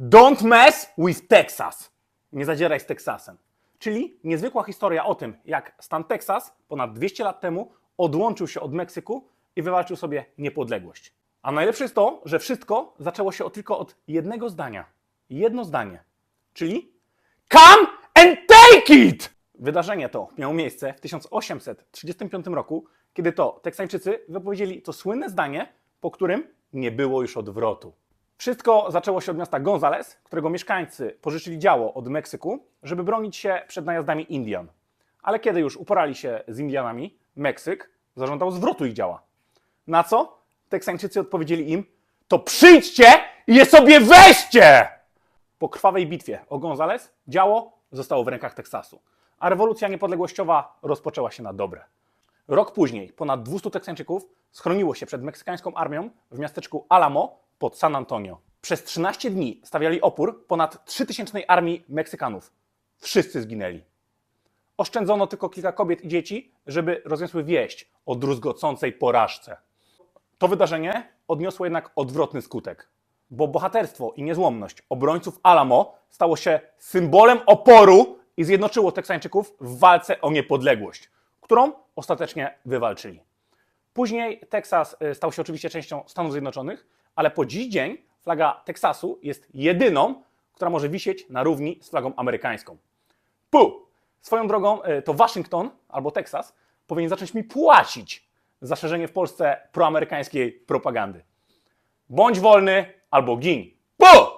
Don't mess with Texas. Nie zadzieraj z Teksasem. Czyli niezwykła historia o tym, jak stan Teksas ponad 200 lat temu odłączył się od Meksyku i wywalczył sobie niepodległość. A najlepsze jest to, że wszystko zaczęło się tylko od jednego zdania. Jedno zdanie. Czyli Come and take it! Wydarzenie to miało miejsce w 1835 roku, kiedy to Teksańczycy wypowiedzieli to słynne zdanie, po którym nie było już odwrotu. Wszystko zaczęło się od miasta Gonzales, którego mieszkańcy pożyczyli działo od Meksyku, żeby bronić się przed najazdami Indian. Ale kiedy już uporali się z Indianami, Meksyk zażądał zwrotu ich działa. Na co Teksańczycy odpowiedzieli im: To przyjdźcie i je sobie weźcie! Po krwawej bitwie o Gonzales działo zostało w rękach Teksasu, a rewolucja niepodległościowa rozpoczęła się na dobre. Rok później ponad 200 Teksańczyków schroniło się przed meksykańską armią w miasteczku Alamo pod San Antonio. Przez 13 dni stawiali opór ponad 3000 armii Meksykanów. Wszyscy zginęli. Oszczędzono tylko kilka kobiet i dzieci, żeby rozniosły wieść o druzgocącej porażce. To wydarzenie odniosło jednak odwrotny skutek, bo bohaterstwo i niezłomność obrońców Alamo stało się symbolem oporu i zjednoczyło Teksańczyków w walce o niepodległość, którą ostatecznie wywalczyli. Później Teksas y, stał się oczywiście częścią Stanów Zjednoczonych, ale po dziś dzień flaga Teksasu jest jedyną, która może wisieć na równi z flagą amerykańską. Pu! Swoją drogą y, to Waszyngton albo Teksas powinien zacząć mi płacić za szerzenie w Polsce proamerykańskiej propagandy. Bądź wolny albo gin. Pu!